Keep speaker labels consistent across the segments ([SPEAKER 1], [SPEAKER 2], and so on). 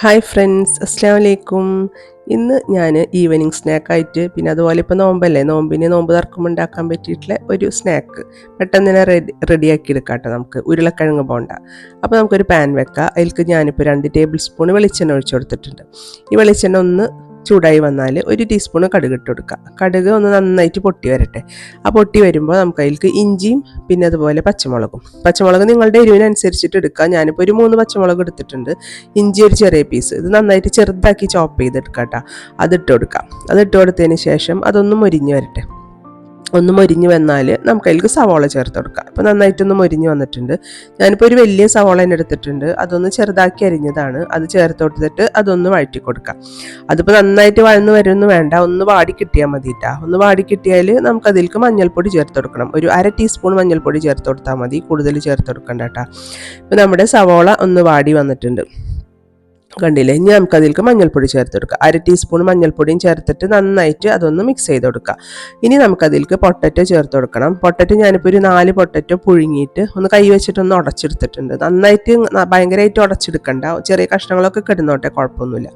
[SPEAKER 1] Hi friends അസ്സാം വലൈക്കും ഇന്ന് ഞാൻ ഈവനിങ് സ്നാക്കായിട്ട് പിന്നെ അതുപോലെ ഇപ്പോൾ നോമ്പല്ലേ നോമ്പിന് നോമ്പ് തർക്കം ഉണ്ടാക്കാൻ പറ്റിയിട്ടുള്ള ഒരു സ്നാക്ക്. പെട്ടെന്ന് തന്നെ റെഡി റെഡിയാക്കി എടുക്കാം കേട്ടോ നമുക്ക്. ഉരുളക്കിഴങ്ങ് പോണ്ട അപ്പോൾ നമുക്കൊരു പാൻ വെക്കാം. അതിലേക്ക് ഞാനിപ്പോൾ രണ്ട് ടേബിൾ സ്പൂൺ വെളിച്ചെണ്ണ ഒഴിച്ചു കൊടുത്തിട്ടുണ്ട്. ഈ വെളിച്ചെണ്ണ ഒന്ന് ചൂടായി വന്നാൽ ഒരു ടീസ്പൂൺ കടുക് ഇട്ട് കൊടുക്കുക കടുക് ഒന്ന് നന്നായിട്ട് പൊട്ടി വരട്ടെ. ആ പൊട്ടി വരുമ്പോൾ നമുക്ക് അതിലേക്ക് ഇഞ്ചിയും പിന്നെ അതുപോലെ പച്ചമുളകും. പച്ചമുളക് നിങ്ങളുടെ എരിവിനനുസരിച്ചിട്ട് എടുക്കുക. ഞാനിപ്പോൾ ഒരു മൂന്ന് പച്ചമുളക് എടുത്തിട്ടുണ്ട്. ഇഞ്ചി ഒരു ചെറിയ പീസ് ഇത് നന്നായിട്ട് ചെറുതാക്കി ചോപ്പ് ചെയ്തെടുക്കുക കേട്ടോ. അതിട്ട് കൊടുക്കാം. അതിട്ട് കൊടുത്തതിന് ശേഷം അതൊന്ന് മൊരിഞ്ഞ് വരട്ടെ. ഒന്ന് മൊരിഞ്ഞ് വന്നാൽ നമുക്ക് അതിലേക്ക് സവാള ചേർത്ത് കൊടുക്കാം. അപ്പോൾ നന്നായിട്ടൊന്ന് മൊരിഞ്ഞ് വന്നിട്ടുണ്ട്. ഞാനിപ്പോൾ ഒരു വലിയ സവാള തന്നെ എടുത്തിട്ടുണ്ട്. അതൊന്ന് ചെറുതാക്കി അരിഞ്ഞതാണ്. അത് ചേർത്ത് കൊടുത്തിട്ട് അതൊന്ന് വഴറ്റി കൊടുക്കാം. അതിപ്പോൾ നന്നായിട്ട് വഴന്ന് വരുമെന്ന് വേണ്ട. ഒന്ന് വാടി കിട്ടിയാൽ മതി കേട്ടോ ഒന്ന് വാടി കിട്ടിയാൽ നമുക്ക് അതിലേക്ക് മഞ്ഞൾപ്പൊടി ചേർത്ത് കൊടുക്കണം. ഒരു അര ടീസ്പൂൺ മഞ്ഞൾപ്പൊടി ചേർത്ത് കൊടുത്താൽ മതി. കൂടുതൽ ചേർത്ത് കൊടുക്കണ്ട കേട്ടോ ഇപ്പോൾ നമ്മുടെ സവോള ഒന്ന് വാടി വന്നിട്ടുണ്ട്. കണ്ടില്ലേ? ഇനി നമുക്ക് അതിലേക്ക് മഞ്ഞൾപ്പൊടി ചേർത്ത് കൊടുക്കുക അര ടീസ്പൂൺ മഞ്ഞൾപ്പൊടിയും ചേർത്തിട്ട് നന്നായിട്ട് അതൊന്ന് മിക്സ് ചെയ്ത് കൊടുക്കുക ഇനി നമുക്കതിലേക്ക് പൊട്ടറ്റോ ചേർത്ത് കൊടുക്കണം പൊട്ടറ്റോ ഞാനിപ്പോൾ ഒരു നാല് പൊട്ടറ്റോ പുഴുങ്ങിയിട്ട് ഒന്ന് കൈ വെച്ചിട്ട് ഒന്ന് ഉടച്ചെടുത്തിട്ടുണ്ട്. നന്നായിട്ട് ഭയങ്കരമായിട്ട് ഉടച്ചെടുക്കണ്ട. ചെറിയ കഷ്ണങ്ങളൊക്കെ കിടന്നോട്ടെ കുഴപ്പമൊന്നുമില്ല.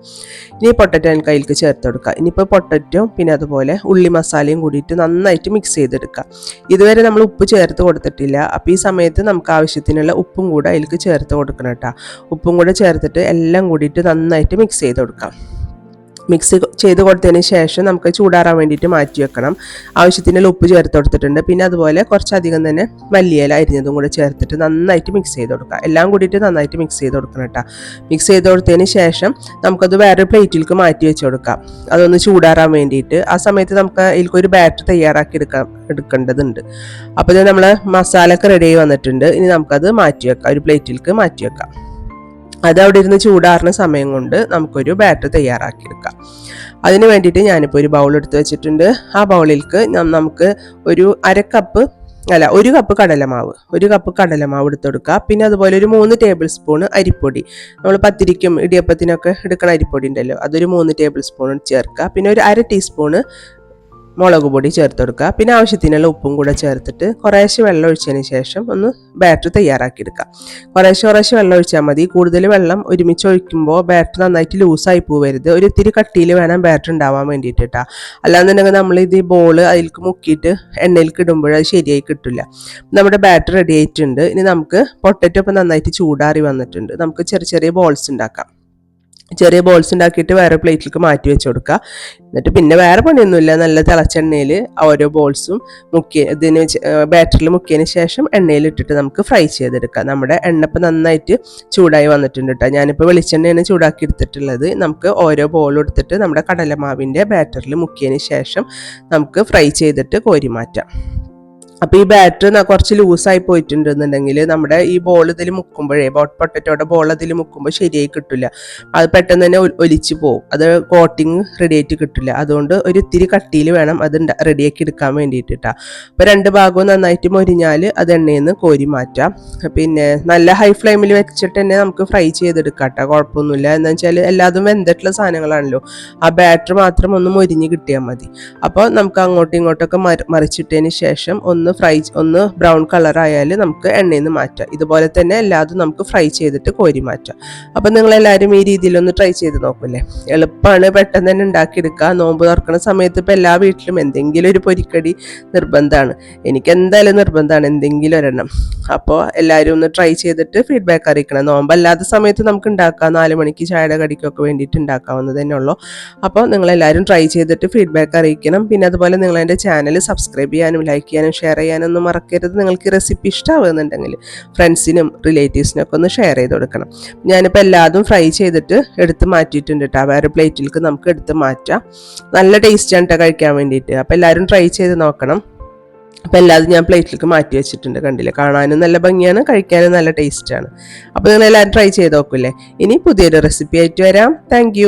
[SPEAKER 1] ഇനി പൊട്ടറ്റോ എനിക്ക് അതിലേക്ക് ചേർത്ത് കൊടുക്കുക ഇനിയിപ്പോൾ പൊട്ടറ്റോ പിന്നെ അതുപോലെ ഉള്ളി മസാലയും കൂടിയിട്ട് നന്നായിട്ട് മിക്സ് ചെയ്തെടുക്കുക ഇതുവരെ നമ്മൾ ഉപ്പ് ചേർത്ത് കൊടുത്തിട്ടില്ല. അപ്പോൾ ഈ സമയത്ത് നമുക്ക് ആവശ്യത്തിനുള്ള ഉപ്പും കൂടെ അതിലേക്ക് ചേർത്ത് കൊടുക്കണം കേട്ടോ. ഉപ്പും കൂടെ ചേർത്തിട്ട് എല്ലാം കൂടി കൂടിയിട്ട് നന്നായിട്ട് മിക്സ് ചെയ്ത് കൊടുക്കാം. മിക്സ് ചെയ്ത് കൊടുത്തതിന് ശേഷം നമുക്ക് ചൂടാറാൻ വേണ്ടിയിട്ട് മാറ്റി വെക്കണം. ആവശ്യത്തിന് ഉപ്പ് ചേർത്ത് കൊടുത്തിട്ടുണ്ട്. പിന്നെ അതുപോലെ കുറച്ചധികം തന്നെ മല്ലിയില അരിഞ്ഞതും കൂടെ ചേർത്തിട്ട് നന്നായിട്ട് മിക്സ് ചെയ്ത് കൊടുക്കുക എല്ലാം കൂടിയിട്ട് നന്നായിട്ട് മിക്സ് ചെയ്ത് കൊടുക്കണം കേട്ടോ മിക്സ് ചെയ്ത് കൊടുത്തതിന് ശേഷം നമുക്കത് വേറെ പ്ലേറ്റിലേക്ക് മാറ്റി വെച്ച് കൊടുക്കാം. അതൊന്ന് ചൂടാറാൻ വേണ്ടിയിട്ട് ആ സമയത്ത് നമുക്ക് ഇതിൽക്കൊരു ബാറ്റർ തയ്യാറാക്കി എടുക്കാം എടുക്കേണ്ടതുണ്ട്. അപ്പോൾ ഇത് നമ്മൾ മസാലയൊക്കെ റെഡി ആയി വന്നിട്ടുണ്ട്. ഇനി നമുക്കത് മാറ്റി വെക്കാം. ഒരു പ്ലേറ്റിലേക്ക് മാറ്റി വെക്കാം. അത് അവിടെ ഇരുന്ന് ചൂടാറുന്ന സമയം കൊണ്ട് നമുക്കൊരു ബാറ്റർ തയ്യാറാക്കിയെടുക്കാം. അതിന് വേണ്ടിയിട്ട് ഞാനിപ്പോൾ ഒരു ബൗൾ എടുത്ത് വെച്ചിട്ടുണ്ട്. ആ ബൗളിൽക്ക് നമുക്ക് ഒരു അര കപ്പ് അല്ല ഒരു കപ്പ് കടലമാവ് ഒരു കപ്പ് കടലമാവ് എടുത്തെടുക്കുക പിന്നെ അതുപോലെ ഒരു മൂന്ന് ടേബിൾ സ്പൂൺ അരിപ്പൊടി. നമ്മൾ പത്തിരിക്കും ഇടിയപ്പത്തിനൊക്കെ എടുക്കണ അരിപ്പൊടി ഉണ്ടല്ലോ അതൊരു മൂന്ന് ടേബിൾ സ്പൂൺ ചേർക്കുക. പിന്നെ ഒരു അര ടീസ്പൂണ് മുളക് പൊടി ചേർത്ത് കൊടുക്കുക പിന്നെ ആവശ്യത്തിനുള്ള ഉപ്പും കൂടെ ചേർത്തിട്ട് കുറേശ്ശെ വെള്ളം ഒഴിച്ചതിന് ശേഷം ഒന്ന് ബാറ്റർ തയ്യാറാക്കി എടുക്കുക കുറേശ്ശെ കുറേശ്ശെ വെള്ളം ഒഴിച്ചാൽ മതി. കൂടുതൽ വെള്ളം ഒരുമിച്ച് ഒഴിക്കുമ്പോൾ ബാറ്റർ നന്നായിട്ട് ലൂസായി പോവരുത്. ഒരു ഇത്തിരി കട്ടിയിൽ വേണം ബാറ്റർ ഉണ്ടാവാൻ വേണ്ടിയിട്ട് കേട്ടോ അല്ലാന്നുണ്ടെങ്കിൽ നമ്മൾ ഇത് ബോൾ അതിലേക്ക് മുക്കിയിട്ട് എണ്ണയിലേക്ക് ഇടുമ്പോൾ അത് ശരിയായി കിട്ടില്ല നമ്മുടെ ബാറ്റർ റെഡി ആയിട്ടുണ്ട്. ഇനി നമുക്ക് പൊട്ടറ്റോ ഇപ്പം നന്നായിട്ട് ചൂടാറി വന്നിട്ടുണ്ട്. നമുക്ക് ചെറിയ ചെറിയ ബോൾസ് ഉണ്ടാക്കാം. ചെറിയ ബോൾസ് ഉണ്ടാക്കിയിട്ട് വേറെ പ്ലേറ്റിലേക്ക് മാറ്റി വെച്ച് കൊടുക്കുക. എന്നിട്ട് പിന്നെ വേറെ പണിയൊന്നുമില്ല. നല്ല തിളച്ചെണ്ണയിൽ ഓരോ ബോൾസും മുക്കി ഇതിന് ബാറ്ററിൽ മുക്കിയതിന് ശേഷം എണ്ണയിൽ ഇട്ടിട്ട് നമുക്ക് ഫ്രൈ ചെയ്തെടുക്കാം. നമ്മുടെ എണ്ണ ഇപ്പം നന്നായിട്ട് ചൂടായി വന്നിട്ടുണ്ട് കേട്ടോ. ഞാനിപ്പോൾ വെളിച്ചെണ്ണയാണ് ചൂടാക്കി എടുത്തിട്ടുള്ളത്. നമുക്ക് ഓരോ ബോൾ എടുത്തിട്ട് നമ്മുടെ കടലമാവിന്റെ ബാറ്ററിൽ മുക്കിയതിന് ശേഷം നമുക്ക് ഫ്രൈ ചെയ്തിട്ട് കോരി മാറ്റാം. അപ്പോൾ ഈ ബാറ്റർ കുറച്ച് ലൂസായി പോയിട്ടുണ്ടെന്നുണ്ടെങ്കിൽ നമ്മുടെ ഈ ബോൾ ഇതിൽ മുക്കുമ്പോഴേ ബോട്ട് പൊട്ടറ്റോടെ ബോൾ അതിൽ മുക്കുമ്പോൾ ശരിയായി കിട്ടില്ല അത് പെട്ടെന്ന് തന്നെ ഒലിച്ചു പോകും അത് കോട്ടിങ് റെഡിയായിട്ട് കിട്ടില്ല അതുകൊണ്ട് ഒരു ഇത്തിരി കട്ടിയിൽ വേണം അത് റെഡിയാക്കി എടുക്കാൻ വേണ്ടിയിട്ടാ അപ്പോൾ രണ്ട് ഭാഗവും നന്നായിട്ട് മൊരിഞ്ഞാൽ അത് എണ്ണയിൽ നിന്ന് കോരി മാറ്റാം. പിന്നെ നല്ല ഹൈ ഫ്ലെയിമിൽ വെച്ചിട്ട് തന്നെ നമുക്ക് ഫ്രൈ ചെയ്തെടുക്കാം കേട്ടോ കുഴപ്പമൊന്നുമില്ല. എന്ന് വെച്ചാൽ എല്ലാതും വെന്തിട്ടുള്ള സാധനങ്ങളാണല്ലോ. ആ ബാറ്റർ മാത്രം ഒന്ന് മൊരിഞ്ഞ് കിട്ടിയാൽ മതി. അപ്പോൾ നമുക്ക് അങ്ങോട്ടും ഇങ്ങോട്ടൊക്കെ മറിച്ചിട്ടതിന് ശേഷം ഒന്ന് ഫ്രൈ ഒന്ന് ബ്രൗൺ കളർ ആയാൽ നമുക്ക് എണ്ണയിൽ നിന്ന് മാറ്റാം. ഇതുപോലെ തന്നെ എല്ലാതും നമുക്ക് ഫ്രൈ ചെയ്തിട്ട് കോരി മാറ്റാം. അപ്പം നിങ്ങളെല്ലാവരും ഈ രീതിയിലൊന്ന് ട്രൈ ചെയ്ത് നോക്കൂലേ എളുപ്പമാണ് പെട്ടെന്ന് തന്നെ ഉണ്ടാക്കിയെടുക്കുക. നോമ്പ് തുറക്കുന്ന സമയത്ത് ഇപ്പോൾ എല്ലാ വീട്ടിലും എന്തെങ്കിലും ഒരു പൊരിക്കടി നിർബന്ധമാണ്. എനിക്ക് എന്തായാലും നിർബന്ധമാണ് എന്തെങ്കിലും ഒരെണ്ണം. അപ്പോൾ എല്ലാവരും ഒന്ന് ട്രൈ ചെയ്തിട്ട് ഫീഡ്ബാക്ക് അറിയിക്കണം. നോമ്പല്ലാത്ത സമയത്ത് നമുക്ക് ഉണ്ടാക്കാം. നാല് മണിക്ക് ചായയുടെ കടിക്കൊക്കെ വേണ്ടിയിട്ട് ഉണ്ടാക്കാവുന്നത് തന്നെ ഉള്ളൂ. അപ്പോൾ നിങ്ങളെല്ലാവരും ട്രൈ ചെയ്തിട്ട് ഫീഡ്ബാക്ക് അറിയിക്കണം. പിന്നെ അതുപോലെ നിങ്ങൾ എന്റെ ചാനൽ സബ്സ്ക്രൈബ് ചെയ്യാനും ലൈക്ക് ചെയ്യാനും ഷെയർ ചെയ്യാനൊന്നും മറക്കരുത്. നിങ്ങൾക്ക് റെസിപ്പി ഇഷ്ടമാകുന്നുണ്ടെങ്കിൽ ഫ്രണ്ട്സിനും റിലേറ്റീവ്സിനൊക്കെ ഒന്ന് ഷെയർ ചെയ്ത് കൊടുക്കണം. ഞാനിപ്പോൾ എല്ലാതും ഫ്രൈ ചെയ്തിട്ട് എടുത്ത് മാറ്റിയിട്ടുണ്ട് കേട്ടോ വേറെ പ്ലേറ്റിലേക്ക് നമുക്ക് എടുത്ത് മാറ്റാം. നല്ല ടേസ്റ്റാണ് കേട്ടോ കഴിക്കാൻ വേണ്ടിയിട്ട്. അപ്പോൾ എല്ലാവരും ട്രൈ ചെയ്ത് നോക്കണം. അപ്പോൾ എല്ലാതും ഞാൻ പ്ലേറ്റിലേക്ക് മാറ്റി വെച്ചിട്ടുണ്ട് കണ്ടില്ലേ? കാണാനും നല്ല ഭംഗിയാണ് കഴിക്കാനും നല്ല ടേസ്റ്റാണ് അപ്പോൾ നിങ്ങൾ എല്ലാവരും ട്രൈ ചെയ്ത് നോക്കില്ലേ? ഇനി പുതിയൊരു റെസിപ്പി ആയിട്ട് വരാം. താങ്ക്